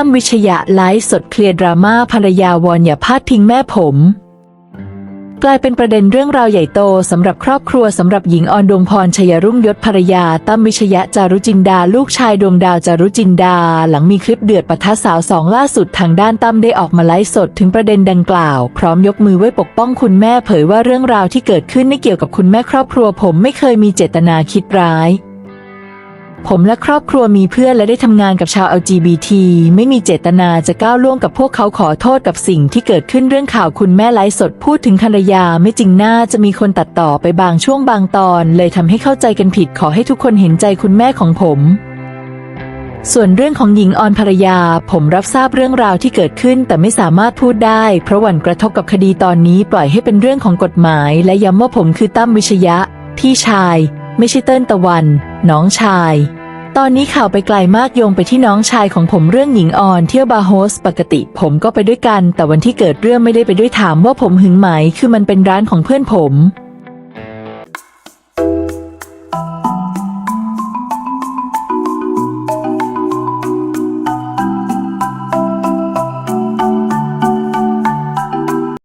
ตั้มวิชยะไลฟ์สดเคลียร์ดราม่าภรรยาวอนอย่าพาดพิงแม่ผม กลายเป็นประเด็นเรื่องราวใหญ่โตสำหรับครอบครัวสำหรับหญิงออนดวงพรชยรุ่งยศภรรยาตั้มวิชยะจารุจินดา ลูกชายดวงดาวจารุจินดา หลังมีคลิปเดือดปะทะสาวสองล่าสุดทางด้านตั้มได้ออกมาไลฟ์สดถึงประเด็นดังกล่าว พร้อมยกมือไว้ปกป้องคุณแม่เผยว่าเรื่องราวที่เกิดขึ้นไม่เกี่ยวกับคุณแม่ครอบครัวผมไม่เคยมีเจตนาคิดร้าย ผมและครอบครัวมีเพื่อนและได้ทำงานกับชาว LGBT ไม่มีเจตนาจะก้าวล่วงกับพวกเขาขอโทษกับสิ่งที่เกิดขึ้นเรื่องข่าวคุณแม่ไลฟ์สดพูดถึงภรรยาไม่จริงน่าจะมีคนตัดต่อไปบางช่วงบางตอน เลยทำให้เข้าใจกันผิดขอให้ทุกคนเห็นใจคุณแม่ของผม ส่วนเรื่องของหญิงออนภรรยา ผมรับทราบเรื่องราวที่เกิดขึ้น แต่ไม่สามารถพูดได้ เพราะหวั่นกระทบกับคดีตอนนี้ปล่อยให้เป็นเรื่องของกฎหมาย และย้ำว่าผมคือตั้มวิชยะ พี่ชาย ไม่ใช่เติ้ลตะวัน น้องชาย ตอนนี้ข่าวไปไกลมากโยงไปที่น้องชายของผมเรื่องหญิงออนเที่ยวบาร์โฮสปกติ ผมก็ไปด้วยกัน แต่วันที่เกิดเรื่องไม่ได้ไปด้วยถามว่าผมหึงไหม คือมันเป็นร้านของเพื่อนผม